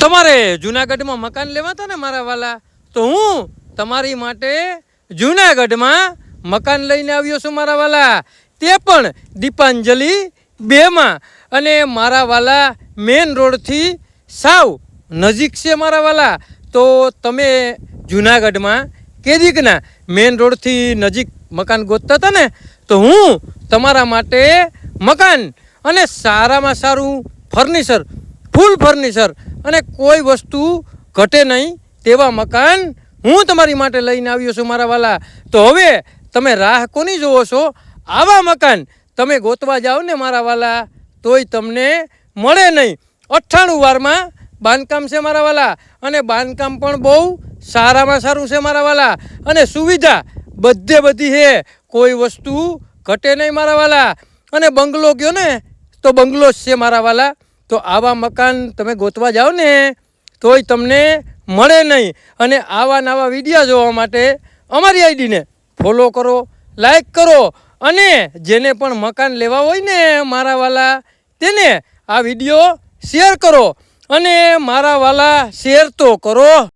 તમારે જુનાગઢમાં મકાન લેવા હતા ને મારા વાલા? તો હું તમારી માટે જુનાગઢમાં મકાન લઈને આવ્યો છું મારા વાલા. તે પણ દીપાંજલિ બેમાં. અને મારા વાલા મેન રોડથી સાવ નજીક છે મારા વાલા. તો તમે જુનાગઢમાં કેદીકના મેન રોડથી નજીક મકાન ગોતતા હતા ને, તો હું તમારા માટે મકાન અને સારામાં સારું ફર્નિચર, ફૂલ ફર્નિચર અને કોઈ વસ્તુ ઘટે નહીં તેવા મકાન હું તમારી માટે લઈને આવ્યો છું, મારા વાલા. તો હવે તમે રાહ કોની જોવો છો? આવા મકાન તમે ગોતવા જાઓ ને, મારા વાલા, તોય તમને મળે નહીં. અઠ્ઠાણું વારમાં બાંધકામ છે, મારા વાલા. અને બાંધકામ પણ બહુ સારામાં સારું છે, મારા વાલા. અને સુવિધા બધે બધી છે. કોઈ વસ્તુ ઘટે નહીં, મારા વાલા. અને બંગલો ગયો ને, તો બંગલો જ છે, મારા વાલા. તો આવા મકાન તમે ગોતવા જાઓ ને, તોય તમને મળે નહીં. અને આવા નવા વિડીયા જોવા માટે અમારી આઈડીને ફોલો કરો લાઈક કરો. અને જેને પણ મકાન લેવા હોય ને મારા વાલા, તેને આ વીડિયો શેર કરો. અને મારા વાલા શેર તો કરો.